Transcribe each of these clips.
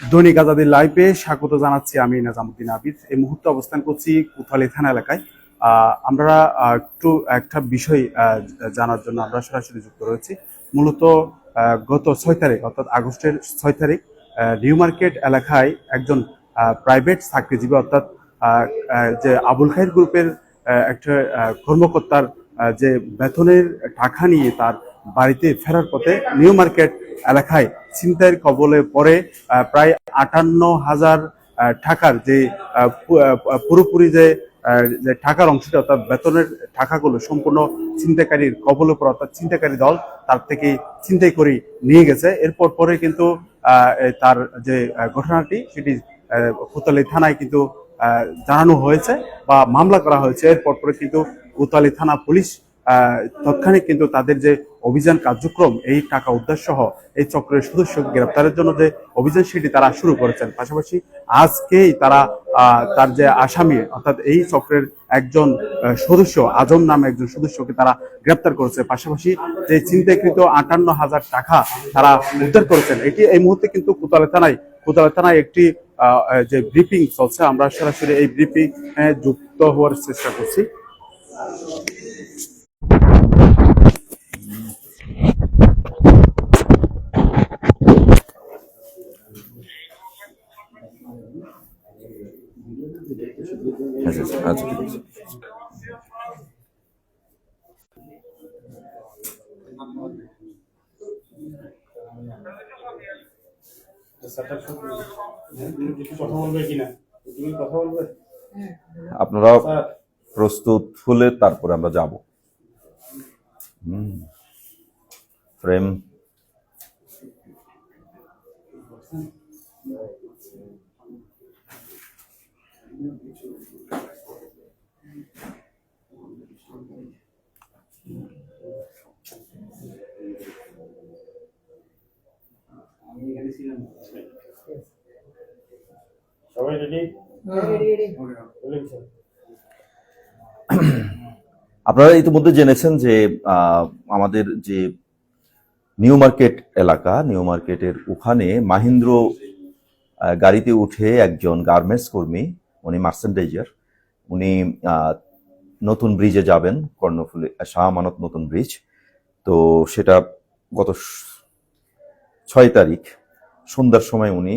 দৈনিক আজাদের লাইভে স্বাগত জানাচ্ছি আমি নাজামুদ্দিন আবিদ। এই মুহূর্তে অবস্থান করছি কুথালি থানা এলাকায়। আমরা একটু একটা বিষয় জানার জন্য আমরা সরাসরি যুক্ত রয়েছি। মূলত গত ছয় তারিখ, অর্থাৎ আগস্টের ছয় তারিখ নিউ মার্কেট এলাকায় একজন প্রাইভেট চাকরিজীবী, অর্থাৎ যে আবুল খাইর গ্রুপের একটা কর্মকর্তার যে বেতনের টাকা নিয়ে তার বাড়িতে ফেরার পথে নিউ মার্কেট এলাকায় ছিনতাইয়ের কবলে পড়ে প্রায় আটান্ন হাজার টাকার যে পুরোপুরি যে যে টাকার অংশটা, অর্থাৎ বেতনের টাকাগুলো সম্পূর্ণ ছিনতাইকারীর কবলে পড়ে, অর্থাৎ ছিনতাইকারী দল তার থেকে ছিনতাই করে নিয়ে গেছে। এরপর পরে কিন্তু তার যে ঘটনাটি, সেটি কোতালি থানায় কিন্তু জানানো হয়েছে বা মামলা করা হয়েছে। এরপর পরে কিন্তু কোতালি থানা পুলিশ তৎক্ষণিক কিন্তু তাদের যে অভিযান কার্যক্রম, এই টাকা উদ্ধার সহ এই চক্রের সদস্য গ্রেপ্তারের জন্য যে অভিযান সেটি তারা শুরু করেছেন। পাশাপাশি আজকেই তারা তার যে আসামি, অর্থাৎ এই চক্রের একজন সদস্য, আজম নামে একজন সদস্যকে তারা গ্রেপ্তার করেছে। পাশাপাশি যে চিন্তাকৃত আটান্ন হাজার টাকা তারা উদ্ধার করেছেন, এটি এই মুহূর্তে কিন্তু কোতালে থানায় কোতালে থানায় একটি যে ব্রিফিং চলছে। আমরা সরাসরি এই ব্রিফিং যুক্ত হওয়ার চেষ্টা করছি। আপনারা প্রস্তুত হলে তারপরে আমরা যাব। ফ্রেম। সবাই রেডি আপনারা ইতিমধ্যে জেনেছেন যে আমাদের যে নিউ মার্কেট এলাকা, নিউ মার্কেটের ওখানে মাহিন্দ্র গাড়িতে উঠে একজন গার্মেন্টস কর্মী, উনি মার্সেন্ডাইজার উনি নতুন ব্রিজে যাবেন, কর্ণফুলি শাহ আমানত নতুন ব্রিজ। তো সেটা গত ছয় তারিখ, সন্ধ্যার সময় উনি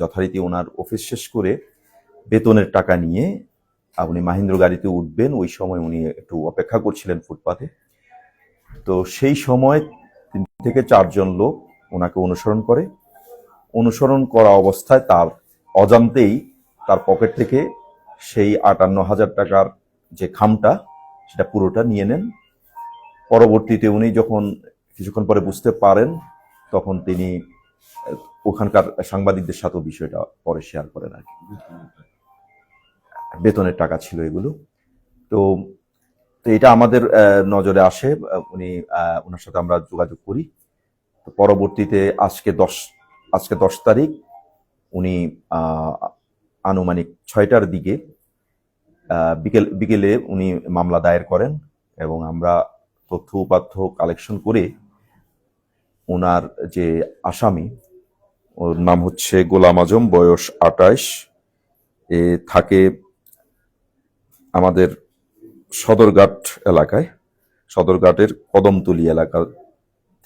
যথারীতি ওনার অফিস শেষ করে বেতনের টাকা নিয়ে আপনি মাহিন্দ্র গাড়িতে উঠবেন। ওই সময় উনি একটু অপেক্ষা করছিলেন ফুটপাথে তো সেই সময় তিন থেকে চারজন লোক ওনাকে অনুসরণ করে। অনুসরণ করা অবস্থায় তার অজান্তেই তার পকেট থেকে সেই আটান্ন হাজার টাকার যে খামটা, সেটা পুরোটা নিয়ে নেন। পরবর্তীতে উনি যখন কিছুক্ষণ পরে বুঝতে পারেন, তখন তিনি, ওখানকার সাংবাদিকদের সাথেও বিষয়টা পরে শেয়ার করেন আর কি। বেতনের টাকা ছিল এগুলো। তো তো এটা আমাদের নজরে আসে। উনি ওনার সাথে আমরা যোগাযোগ করি। তো পরবর্তীতে আজকে দশ আজকে দশ তারিখ, উনি আনুমানিক ছয়টার দিকে বিকেল, বিকেলে উনি মামলা দায়ের করেন এবং আমরা তথ্য উপাত্য কালেকশন করে ওনার যে আসামি, ওর নাম হচ্ছে গোলাম আজম, বয়স আটাইশ। এ থাকে আমাদের সদরঘাট এলাকায়, সদরঘাটের কদমতলি এলাকা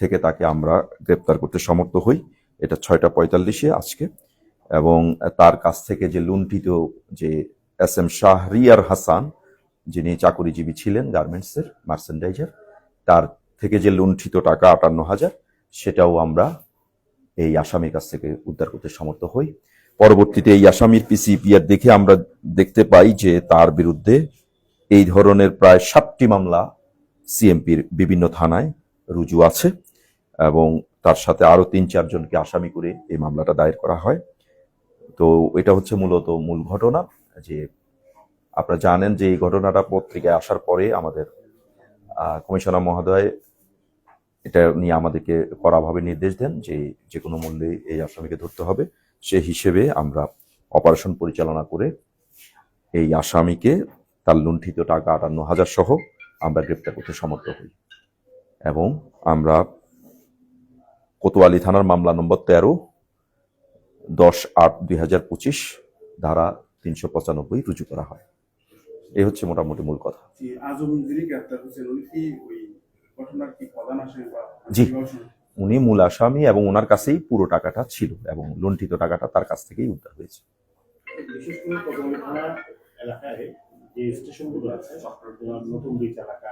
থেকে তাকে আমরা গ্রেপ্তার করতে সমর্থ হই। এটা ছয়টা পঁয়তাল্লিশে আজকে। এবং তার কাছ থেকে যে লুণ্ঠিত যে এস এম শাহরিয়ার হাসান, যিনি চাকরিজীবী ছিলেন গার্মেন্টসের, মার্সেন্ডাইজার, তার থেকে যে লুণ্ঠিত টাকা আটান্ন হাজার, সেটাও আমরা এই আসামির কাছ থেকে উদ্ধার করতে সমর্থ হই। পরবর্তীতে এই আসামির পিসিপিআর দেখে আমরা দেখতে পাই যে তার বিরুদ্ধে এই ধরনের প্রায় সাতটি মামলা সিএমপির বিভিন্ন থানায় রুজু আছে এবং তার সাথে আরও তিন চারজনকে আসামি করে এই মামলাটা দায়ের করা হয়। তো এটা হচ্ছে মূলত মূল ঘটনা যে আপনারা জানেন যে এই ঘটনাটা পত্রিকায় আসার পরে আমাদের কমিশনার মহোদয় এটা নিয়ে আমাদেরকে কড়াভাবে নির্দেশ দেন যে যে কোনো মূল্যে এই আসামিকে ধরতে হবে। সে হিসেবে আমরা অপারেশন পরিচালনা করে এই আসামিকে তার লুণ্ঠিত টাকা আটান্ন হাজার সহ আমরা গ্রেপ্তার করতে সমর্থ হই। এবং আমরা কোতোয়ালি থানার মামলা নম্বর তেরো দশ আট দুই হাজার পঁচিশ ধারা তিনশো পঁচানব্বই রুজু করা হয়। এই হচ্ছে মোটামুটি মূল কথা। জি? উনি মূল আসামি এবং ওনার কাছেই পুরো টাকাটা ছিল এবং লুণ্ঠিত টাকাটা তার কাছ থেকেই উদ্ধার হয়েছে। বিশেষ করে এলাকায় যে স্টেশনগুলো আছে চট্টগ্রাম নতুন ব্রিজ এলাকা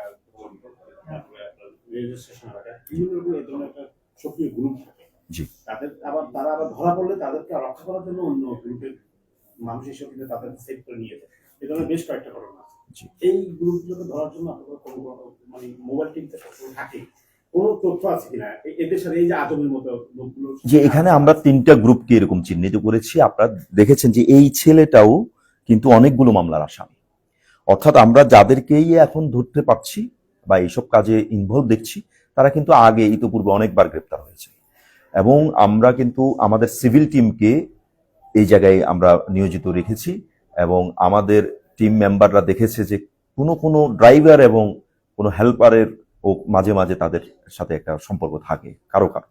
তারপরে আপনার রেলওয়ে স্টেশন এলাকায় বিভিন্ন রকম এই ধরনের একটা সক্রিয় গ্রুপ থাকে। জি। তাদের আবার তারা আবার ধরা পড়লে তাদেরকে রক্ষা করার জন্য অন্য গ্রুপের মানুষ হিসেবে কিন্তু তাদের সেভ করে নিয়ে যায়। এই ধরনের বেশ কয়েকটা ঘটনা আছে। এই গ্রুপগুলোকে ধরার জন্য আপনাদের কোনো মানে মোবাইল সবসময় থাকে। কোনো তথ্য আছে কিনা? এ- এদের সাথে এই যে আতমের মতো লোকগুলো যে এখানে আমরা তিনটা গ্রুপকে এরকম চিহ্নিত করেছি। আপনারা দেখেছেন যে এই ছেলেটাও কিন্তু অনেকগুলো মামলার আসামি। অর্থাৎ আমরা যাদেরকেই এখন ধরতে পারছি বা এইসব কাজে ইনভলভ দেখছি, তারা কিন্তু আগে ইতোপূর্বে অনেকবার গ্রেপ্তার হয়েছে। এবং আমরা কিন্তু আমাদের সিভিল টিমকে এই জায়গায় আমরা নিয়োজিত রেখেছি এবং আমাদের টিম মেম্বাররা দেখেছে যে কোনো কোনো ড্রাইভার এবং কোনো হেল্পারের ও মাঝে মাঝে তাদের সাথে একটা সম্পর্ক থাকে, কারও কারও।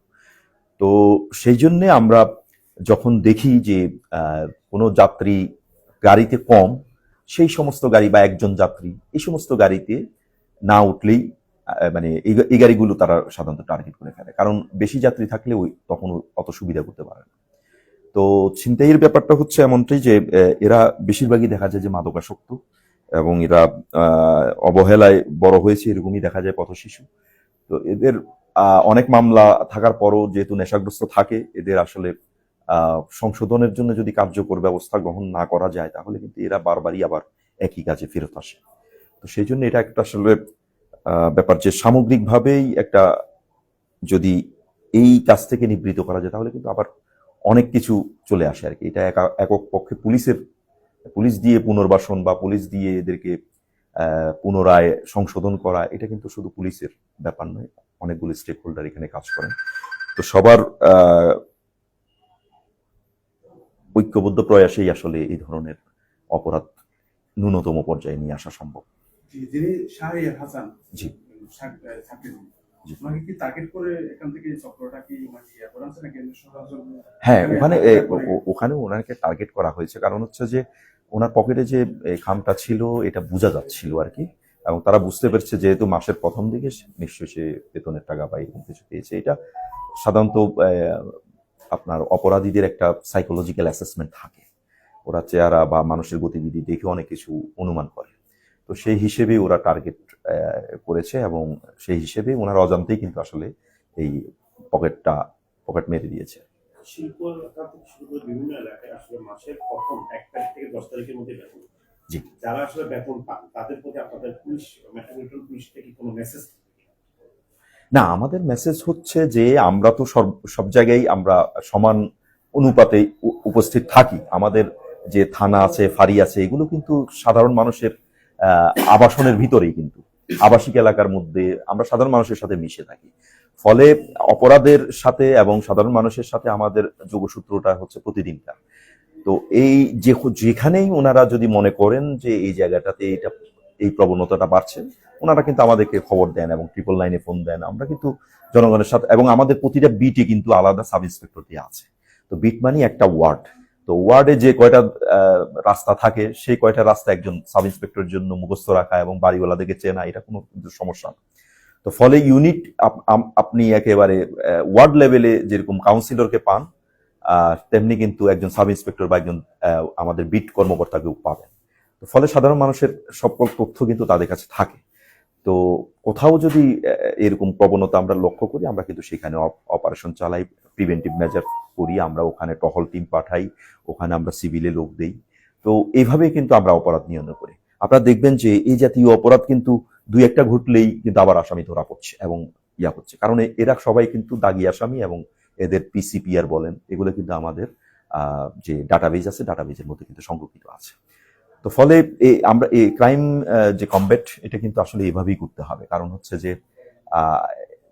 তো সেই জন্যে আমরা যখন দেখি যে কোনো যাত্রী গাড়িতে কম সেই সমস্ত গাড়ি বা একজন যাত্রী এই সমস্ত গাড়িতে না উঠলেই মানে এই গাড়িগুলো তারা সাধারণত টার্গেট করে ফেলে। কারণ বেশি যাত্রী থাকলে ওই তখন অত সুবিধা করতে পারে না। তো ছিনতাইয়ের ব্যাপারটা হচ্ছে এমনটাই যে এরা বেশিরভাগই দেখা যায় যে মাদকাসক্ত এবং এরা অবহেলায় বড় হয়েছে, এরকমই দেখা যায় পথ শিশু। তো এদের অনেক মামলা থাকার পরও যেহেতু নেশাগ্রস্ত থাকে, এদের আসলে সংশোধনের জন্য যদি কার্যকর ব্যবস্থা গ্রহণ না করা যায়, তাহলে কিন্তু এরা বারবারই আবার একই কাজে ফেরত আসে। তো সেই জন্য এটা একটা আসলে ব্যাপার যে সামগ্রিকভাবেই একটা যদি এই কাজ থেকে নিবৃত করা যায়, তাহলে কিন্তু আবার অনেক কিছু চলে আসে আর কি। এটা একা- একক পক্ষে পুলিশের, পুলিশ দিয়ে পুনর্বাসন বা পুলিশ দিয়ে এদেরকে পুনরায় সংশোধন করা, এটা কিন্তু শুধু পুলিশের ব্যাপার নয়, অনেকগুলো স্টেক হোল্ডার এখানে কাজ করেন। তো সবার ঐক্যবদ্ধ প্রয়াসেই আসলে এই ধরনের অপরাধ ন্যূনতম পর্যায়ে নিয়ে আসা সম্ভব। যিনি শাহরিয়ার হাসান জি। ইয়ে হ্যাঁ ওখানে ওখানে ওনাকে টার্গেট করা হয়েছে। কারণ হচ্ছে যে ওনার পকেটে যে খামটা ছিল এটা বোঝা যাচ্ছিল আর কি। এবং তারা বুঝতে পেরেছে যেহেতু মাসের প্রথম দিকে নিশ্চয়ই সে বেতনের টাকা বা এরকম কিছু পেয়েছে। এটা সাধারণত আপনার অপরাধীদের একটা সাইকোলজিক্যাল অ্যাসেসমেন্ট থাকে। ওরা চেহারা বা মানুষের গতিবিধি দেখে অনেক কিছু অনুমান করে। তো সেই হিসেবেই ওরা টার্গেট করেছে এবং সেই হিসেবে ওনার অজান্তেই কিন্তু আসলে এই পকেটটা পকেট মেরে দিয়েছে। শিল্প শুরু করে বিভিন্ন এলাকায় আসলে মাসের প্রথম এক তারিখ থেকে দশ তারিখের মধ্যে বেতন। জি। যারা আসলে বেতন পান তাদের প্রতি আপনাদের পুলিশ মেট্রোপলিটন পুলিশ থেকে কোনো মেসেজ না, আমাদের মেসেজ হচ্ছে যে আমরা তো সব সব জায়গায় আমরা সমান অনুপাতে উপস্থিত থাকি। আমাদের যে থানা আছে, ফাঁড়ি আছে, এগুলো কিন্তু সাধারণ মানুষের আবাসনের ভিতরেই কিন্তু। আবাসিক এলাকার মধ্যে আমরা সাধারণ মানুষের সাথে মিশে থাকি। ফলে অপরাধের সাথে এবং সাধারণ মানুষের সাথে আমাদের যোগসূত্রটা হচ্ছে প্রতিদিনটা। তো এই যে, যেখানেই ওনারা যদি মনে করেন যে এই জায়গাটাতে এইটা, এই প্রবণতাটা বাড়ছে ওনারা কিন্তু আমাদেরকে খবর দেন এবং ট্রিপল লাইনে ফোন দেন। আমরা কিন্তু জনগণের সাথে এবং আমাদের প্রতিটা বিটে কিন্তু আলাদা সাব ইন্সপেক্টর দিয়ে আছে। তো বিট মানে একটা ওয়ার্ড তো ওয়ার্ডে যে কয়টা রাস্তা থাকে, সেই কয়টা রাস্তা একজন সাব ইন্সপেক্টরের জন্য মুখস্থ রাখা এবং বাড়িওয়ালাদেরকে চেনা, এটা কোনো সমস্যা না। তো ফলে ইউনিট আপনি একেবারে ওয়ার্ড লেভেলে যেরকম কাউন্সিলরকে পান তেমনি কিন্তু একজন সাব ইন্সপেক্টর বা একজন আমাদের বিট কর্মকর্তাকেও পাবেন। তো ফলে সাধারণ মানুষের সকল তথ্য কিন্তু তাদের কাছে থাকে। তো কোথাও যদি এরকম প্রবণতা আমরা লক্ষ্য করি, আমরা কিন্তু সেখানে অপারেশন চালাই প্রিভেন্টিভ মেজার করি, আমরা ওখানে টহল টিম পাঠাই, ওখানে আমরা সিভিলে লোক দেই। তো এইভাবেই কিন্তু আমরা অপরাধ নিয়ন্ত্রণ করি। আপনারা দেখবেন যে এই জাতীয় অপরাধ কিন্তু দুই একটা ঘটলেই কিন্তু আবার আসামি ধরা পড়ছে এবং ইয়া হচ্ছে। কারণ এরা সবাই কিন্তু দাগি আসামি এবং এদের পিসিপিআর বলেন, এগুলো কিন্তু আমাদের যে ডাটাবেজ আছে ডাটাবেজের মধ্যে কিন্তু সংরক্ষিত আছে। তো ফলে আমরা এই ক্রাইম যে কমব্যাট এটা কিন্তু আসলে এভাবেই করতে হবে। কারণ হচ্ছে যে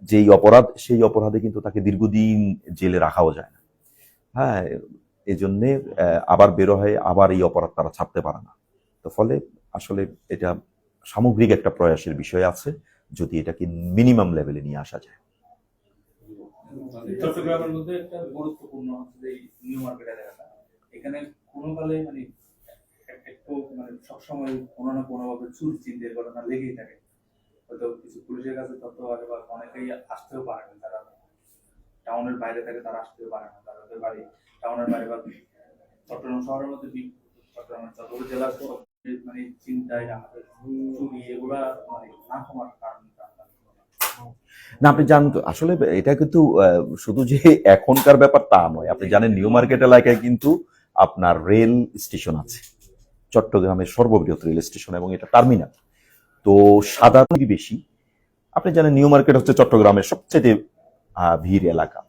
যেই অপরাধ, সেই অপরাধে কিন্তু তাকে দীর্ঘদিন জেলে রাখাও যায় না। হ্যাঁ এই জন্যে আবার বেরো হয় আবার এই অপরাধ তারা ছাড়তে পারে না। তো ফলে আসলে এটা সামগ্রিক একটা প্রয়াসের বিষয় আছে, যদি এটাকে মিনিমাম লেভেলে নিয়ে আসা যায়। চট্টগ্রামের মধ্যে একটা গুরুত্বপূর্ণ নিউ মার্কেট মানে এক- একটু মানে সবসময় কোনো না কোনো ভাবে চুরি চিন্তার ঘটনা লেগেই থাকে। হয়তো কিছু পুলিশের কাছে তথ্য আছে বা অনেকেই আসতেও পারে না, তারা টাউনের বাইরে থেকে তারা আসতেও পারে না তাদের বাড়ি, টাউনের বাইরে বা চট্টগ্রাম শহরের মধ্যে বি- চট্টগ্রাম জেলার মানে চিন্তায় আমাদের চুরি এগুলা মানে না কমার কারণ না। আপনি জানেন তো, আসলে এটা কিন্তু শুধু যে এখনকার ব্যাপার তা নয়, আপনি জানেন নিউ মার্কেট এলাকায় কিন্তু আপনার রেল স্টেশন আছে। চট্টগ্রামের সর্ববৃহৎ রেল স্টেশন এবং এটা টার্মিনাল। তো সাধারণ বেশি। আপনি জানেন নিউ মার্কেট হচ্ছে চট্টগ্রামের সবচেয়ে ভিড় এলাকা।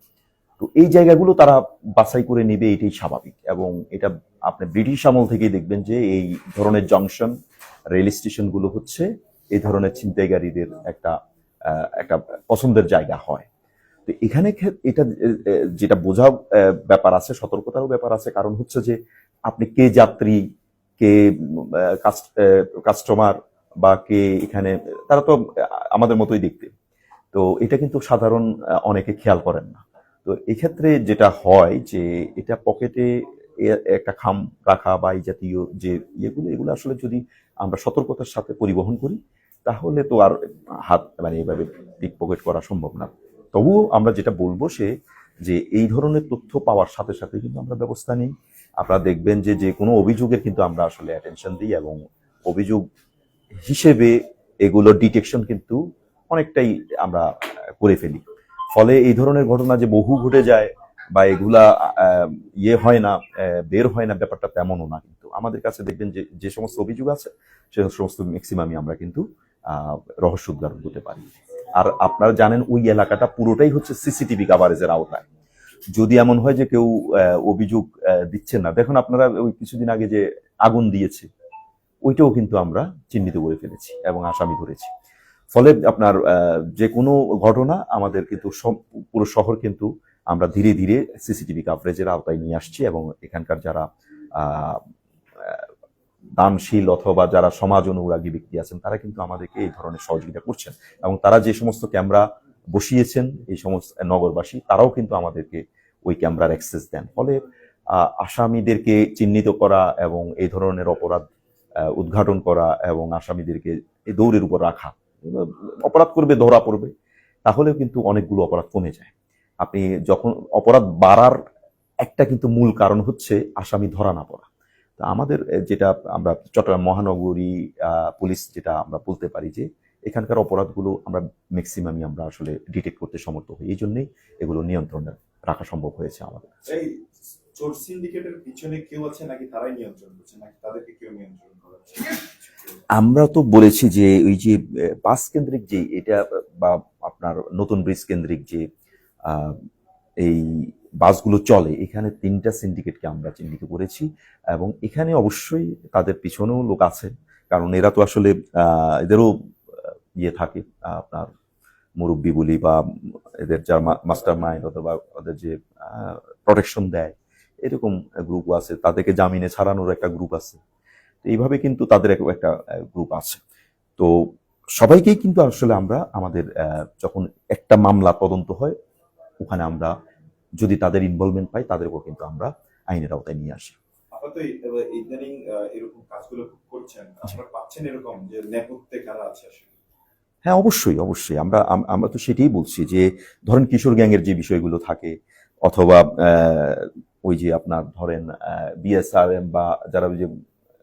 তো এই জায়গাগুলো তারা বাছাই করে নেবে, এটাই স্বাভাবিক। এবং এটা আপনি ব্রিটিশ আমল থেকেই দেখবেন যে এই ধরনের জংশন, রেল স্টেশনগুলো হচ্ছে এই ধরনের ছিনতাইকারীদের একটা একটা পছন্দের জায়গা হয়। তো এখানে এটা যেটা বোঝা ব্যাপার আছে, সতর্কতারও ব্যাপার আছে। কারণ হচ্ছে যে আপনি কে যাত্রী কে কাস্টমার বা কে এখানে, তারা তো আমাদের মতোই দেখতে। তো এটা কিন্তু সাধারণ অনেকে খেয়াল করেন না। তো এক্ষেত্রে যেটা হয় যে, এটা পকেটে একটা খাম রাখা বা এই জাতীয় যে ইয়েগুলো, এগুলো আসলে যদি আমরা সতর্কতার সাথে পরিবহন করি, তাহলে তো আর হাত মানে এভাবে পিক পকেট করা সম্ভব না। তবুও আমরা যেটা বলব সে, যে এই ধরনের তথ্য পাওয়ার সাথে সাথে কিন্তু আমরা ব্যবস্থা নিই। আপনারা দেখবেন যে যে কোনো অভিযোগের কিন্তু আমরা আসলে অ্যাটেনশন দিই এবং অভিযোগ হিসেবে এগুলো ডিটেকশন কিন্তু অনেকটাই আমরা করে ফেলি। ফলে এই ধরনের ঘটনা যে বহু ঘটে যায় বা এগুলা ইয়ে হয় না বের হয় না, ব্যাপারটা তেমনও না কিন্তু। আমাদের কাছে দেখবেন যে যে সমস্ত অভিযোগ আছে, সে সমস্ত ম্যাক্সিমামই আমরা কিন্তু রহস্য উদ্ঘাটন করতে পারি। আর আপনারা জানেন ওই এলাকাটা পুরোটাই হচ্ছে সিসিটিভি কাভারেজের আওতায়। যদি এমন হয় যে কেউ অভিযোগ দিচ্ছেন না। দেখুন, আপনারা ওই কিছুদিন আগে যে আগুন দিয়েছে, ওইটাও কিন্তু আমরা চিহ্নিত করে ফেলেছি এবং আসামি ধরেছি। ফলে আপনার যে কোনো ঘটনা আমাদের কিন্তু পুরো শহর কিন্তু আমরা ধীরে ধীরে সিসিটিভি কাভারেজের আওতায় নিয়ে আসছি এবং এখানকার যারা দানশীল অথবা যারা সমাজ অনুরাগী ব্যক্তি আছেন, তারা কিন্তু আমাদেরকে এই ধরনের সহযোগিতা করছেন। এবং তারা যে সমস্ত ক্যামেরা বসিয়েছেন এই সমস্ত নগরবাসী, তারাও কিন্তু আমাদেরকে ওই ক্যামেরার অ্যাক্সেস দেন। ফলে আসামিদেরকে চিহ্নিত করা এবং এই ধরনের অপরাধ উদ্ঘাটন করা এবং আসামিদেরকে দৌড়ের উপর রাখা, অপরাধ করবে, ধরা পড়বে, তাহলেও কিন্তু অনেকগুলো অপরাধ কমে যায়। আপনি যখন অপরাধ বাড়ার একটা কিন্তু মূল কারণ হচ্ছে আসামি ধরা না পড়া। তো আমাদের, যেটা আমরা চট্টগ্রাম মহানগরী পুলিশ যেটা আমরা বলতে পারি যে এখানকার অপরাধগুলো আমরা ম্যাক্সিমামই আমরা আসলে ডিটেক্ট করতে সমর্থ হই। এই জন্যই এগুলো নিয়ন্ত্রণে রাখা সম্ভব হয়েছে আমাদের এই চোর সিন্ডিকেটের পিছনে কেউ আছে নাকি তারাই নিয়ন্ত্রণ করছে নাকি তাদেরকে কেউ নিয়ন্ত্রণ করাচ্ছে আমরা তো বলেছি যে ওই যে বাস কেন্দ্রিক যে এটা বা আপনার নতুন ব্রিজ কেন্দ্রিক যে এই বাসগুলো চলে এখানে তিনটা সিন্ডিকেটকে আমরা চিহ্নিত করেছি এবং এখানে অবশ্যই তাদের পিছনেও লোক আছে কারণ এরা তো আসলে এদেরও ইয়ে থাকে আপনার মুরব্বী বলি বা এদের যার মাস্টার মাইন্ড অথবা ওদের যে প্রোটেকশন দেয় এরকম গ্রুপ আছে তাদেরকে জামিনে ছাড়ানোর একটা গ্রুপ আছে। তো এইভাবে কিন্তু তাদের একটা গ্রুপ আছে। তো সবাইকেই কিন্তু আসলে আমরা আমাদের যখন একটা মামলা তদন্ত হয় ওখানে আমরা যদি তাদের ইনভলভমেন্ট পাই তাদেরকেও কিন্তু আমরা আইনের আওতায় নিয়ে আসি। ইদানিং এরকম কাজগুলো করছেন আপনারা পাচ্ছেন এরকম যে নেপথ্যে কারা আছে আসলে? হ্যাঁ অবশ্যই অবশ্যই। আমরা আমরা তো সেটাই বলছি যে, ধরেন কিশোর গ্যাংয়ের যে বিষয়গুলো থাকে, অথবা ওই যে আপনার ধরেন বিএসআরএম বা যারা ওই যে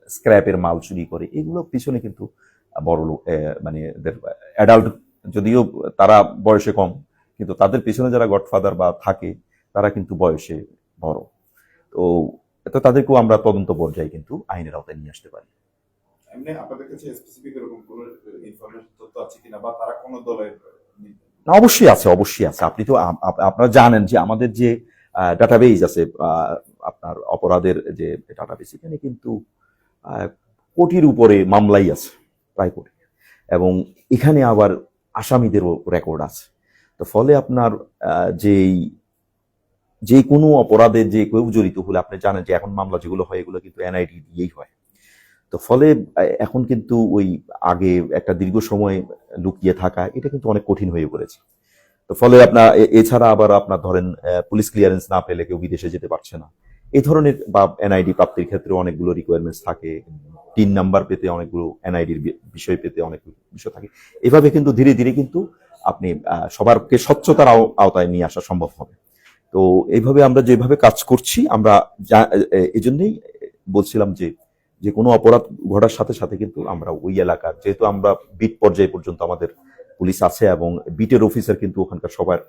স্ক্র্যাপের মাল চুরি করে, এগুলো পিছনে কিন্তু বড় মানে অ্যাডাল্ট যদিও তারা বয়সে কম, কিন্তু তাদের পিছনে যারা গডফাদার বা থাকে, তারা কিন্তু বয়সে বড়। তো তো তাদেরকেও আমরা তদন্ত পর্যায়ে কিন্তু আইনের আওতায় নিয়ে আসতে পারি। এমনি আপনাদের কাছে স্পেসিফিক এরকম কোনো ইনফরমেশন তথ্য আছে কিনা? বা তারা কোনো দলের না, অবশ্যই আছে অবশ্যই আছে। আপনি তো আপ- আপ- আপনারা জানেন যে আমাদের যে ডাটাবেজ আছে আপনার অপরাধের যে ডাটাবেস এখানে কিন্তু কোটির উপরে মামলাই আছে, প্রায় কোটি। এবং এখানে আবার আসামিদেরও রেকর্ড আছে। তো ফলে আপনার যেই, যে কোনো অপরাধে যে কেউ জড়িত হলে, আপনি জানেন যে এখন মামলা যেগুলো হয়, এগুলো কিন্তু এনআইডি দিয়েই হয়। তো ফলে এখন কিন্তু ওই আগে একটা দীর্ঘ সময় লুকিয়ে থাকা, এটা কিন্তু অনেক কঠিন হয়ে পড়েছে। তো ফলে আপনার এছাড়া আবার আপনার ধরেন পুলিশ ক্লিয়ারেন্স না পেলে কেউ বিদেশে যেতে পারছে না। এই ধরনের বা এনআইডি প্রাপ্তির ক্ষেত্রে অনেকগুলো রিকোয়ারমেন্টস থাকে। তিন নাম্বার পেতে অনেকগুলো এনআইডির বিষয় পেতে অনেক বিষয় থাকে। এভাবে কিন্তু ধীরে ধীরে কিন্তু আপনি সবারকে স্বচ্ছতার আওতায় নিয়ে আসা সম্ভব হবে। তো এইভাবে আমরা যেভাবে কাজ করছি, আমরা এই জন্যই বলছিলাম যে যে কোনো অপরাধ ঘটার সাথে সাথে কিন্তু আমরা ওই এলাকার যেহেতু আমরা বিট পর্যায়ে পর্যন্ত আমাদের পুলিশ আছে এবং বিটের অফিসার কিন্তু ওখানকার সবার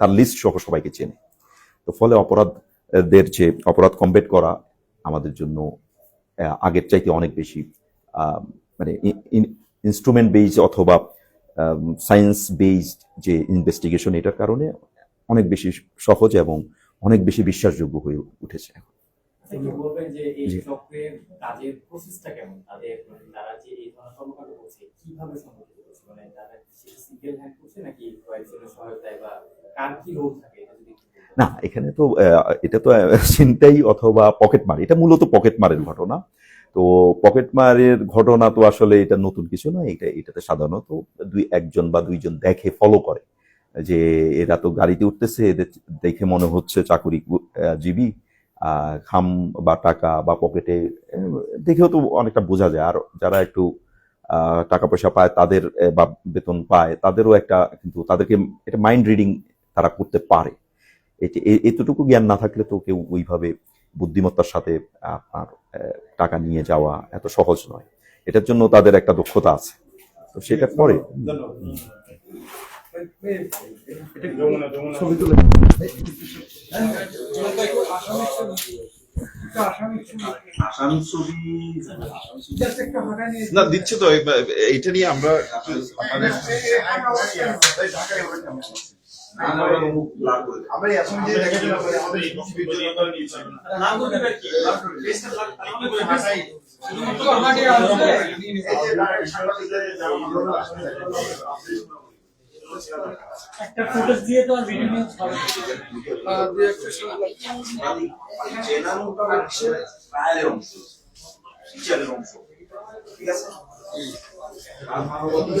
তার লিস্ট সহ সবাইকে চেনে। তো ফলে অপরাধদের যে অপরাধ কমবেট করা আমাদের জন্য আগের চাইতে অনেক বেশি মানে ইনস্ট্রুমেন্ট বেসড অথবা সায়েন্স বেসড যে ইনভেস্টিগেশন এটার কারণে অনেক বেশি সহজ এবং অনেক বেশি বিশ্বাসযোগ্য হয়ে উঠেছে আচ্ছা, একটু বলবেন যে এই চক্রের কাজের প্রসেসটা কেমন? তাদের মানে তারা যে এই ধরনের কর্মকাণ্ড করছে কীভাবে সংগঠিত করছে? মানে তারা সিঙ্গেল হ্যান্ড করছে নাকি কয়েকজনের সহায়তায় বা কার কি রোল থাকে। না এখানে তো এটা তো চিন্তাই অথবা পকেট মার। এটা মূলত পকেট মারের ঘটনা। তো পকেট মারের ঘটনা তো আসলে এটা নতুন কিছু নয়। এটা এটাতে সাধারণত দুই একজন বা দুইজন দেখে ফলো করে। যে এরা তো গাড়িতে উঠতেছে এদের দেখে মনে হচ্ছে চাকুরি জীবী। খাম বা টাকা বা পকেটে দেখেও তো অনেকটা বোঝা যায়। আর যারা একটু টাকা পয়সা পায়, তাদের বা বেতন পায়, তাদেরও একটা কিন্তু তাদেরকে এটা মাইন্ড রিডিং তারা করতে পারে। এতটুকু জ্ঞান না থাকলে তো কেউ ওইভাবে বুদ্ধিমত্তার সাথে আপনার টাকা নিয়ে যাওয়া এত সহজ নয়। এটার জন্য তাদের একটা দক্ষতা আছে। তো সেটা পরে। ছবি না দিচ্ছে তো এ- এইটা নিয়ে আমরা একটু একটা ফুটেজ দিয়ে তো আর ভিডিও নিউজ হবে না। চেনানোটা হচ্ছে ট্রায়ালের অংশ ফিচারের অংশ ঠিক আছে মানবতার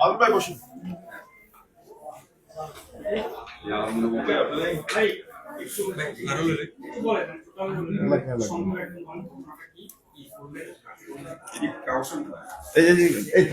আলম ভাই বসুন এই এই